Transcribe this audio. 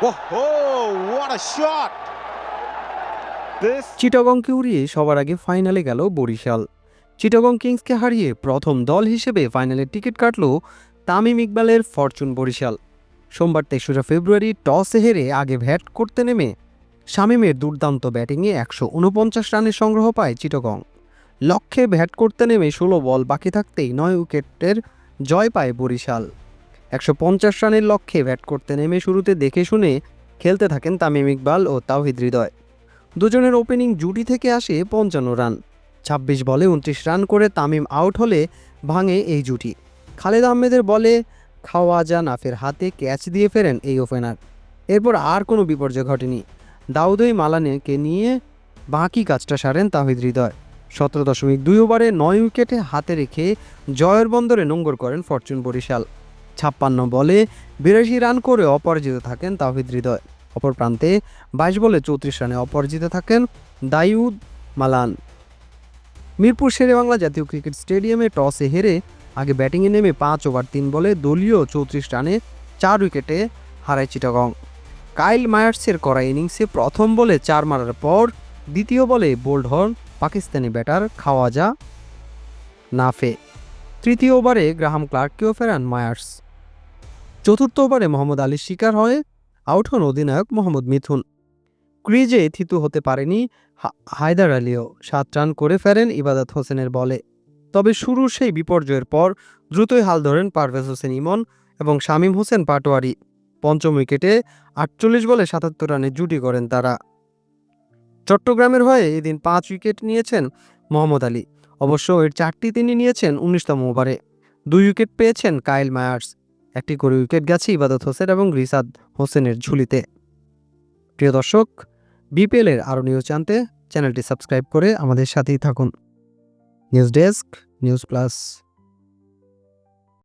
Whoa, what a shot! চিটাগংকে উড়িয়ে সবার আগে ফাইনালে গেল বরিশাল। চিটাগং কিংসকে হারিয়ে প্রথম দল হিসেবে ফাইনালের টিকিট কাটল তামিম ইকবালের ফরচুন বরিশাল। সোমবার তেসরা ফেব্রুয়ারি টসে হেরে আগে ব্যাট করতে নেমে শামিমের দুর্দান্ত ব্যাটিংয়ে একশো উনপঞ্চাশ রানের সংগ্রহ পায় চিটাগং। লক্ষ্যে ব্যাট করতে নেমে ষোলো বল বাকি থাকতেই নয় উইকেটের জয় পায় বরিশাল। একশো পঞ্চাশ রানের লক্ষ্যে ব্যাট করতে নেমে শুরুতে দেখে শুনে খেলতে থাকেন তামিম ইকবাল ও তাওহিদ হৃদয়। দুজনের ওপেনিং জুটি থেকে আসে পঞ্চান্ন রান। ছাব্বিশ বলে উনত্রিশ রান করে তামিম আউট হলে ভাঙে এই জুটি। খালেদ আহমেদের বলে খাওয়াজা নাফের হাতে ক্যাচ দিয়ে ফেরেন এই ওপেনার। এরপর আর কোনো বিপর্যয় ঘটেনি। দাউদই মালানেকে নিয়ে বাকি কাজটা সারেন তাহিদ হৃদয়। সতেরো দশমিক দুই ওভারে নয় উইকেটে হাতে রেখে জয়ের বন্দরে নোঙ্গর করেন ফরচুন বরিশাল। ছাপ্পান্ন বলে বিরাশি রান করে অপরাজিত থাকেন তাহিদ হৃদয়। অপর প্রান্তে বাইশ বলে চৌত্রিশ রানে অপরাজিত থাকেন দাইউদ মালান। মিরপুর শেরেবাংলা জাতীয় ক্রিকেট স্টেডিয়ামে টসে হেরে আগে ব্যাটিংয়ে নেমে পাঁচ ওভার তিন বলে দলীয় চৌত্রিশ রানে চার উইকেটে হারায় চিটাগং। কাইল মায়ার্সের করা ইনিংসে প্রথম বলে চার মারার পর দ্বিতীয় বলে বোল্ড হন পাকিস্তানি ব্যাটার খাওয়াজা নাফে। তৃতীয় ওভারে গ্রাহাম ক্লার্ককেও ফেরান মায়ার্স। চতুর্থ ওভারে মোহাম্মদ আলীর শিকার হয়ে আউট হন অধিনায়ক মোহাম্মদ মিথুন। ক্রিজে থিতু হতে পারেনি হায়দার আলীও। সাত রান করে ফেরেন ইবাদত হোসেনের বলে। তবে শুরুর সেই বিপর্যয়ের পর দ্রুতই হাল ধরেন পারভেজ হোসেন ইমন এবং শামীম হোসেন পাটোয়ারি। পঞ্চম উইকেটে আটচল্লিশ বলে সাতাত্তর রানে জুটি করেন তারা। চট্টগ্রামের হয়ে এদিন পাঁচ উইকেট নিয়েছেন মোহাম্মদ আলী। অবশ্য এর চারটি তিনি নিয়েছেন উনিশতম ওভারে। দুই উইকেট পেয়েছেন কাইল মায়ার্স। একটি করে উইকেট গেছে ইবাদত হোসেন এবং রিসাদ হোসেনের ঝুলিতে। প্রিয় দর্শক, বিপিএলের আরও নিউজ জানতে চ্যানেলটি সাবস্ক্রাইব করে আমাদের সাথেই থাকুন। News desk, news plus.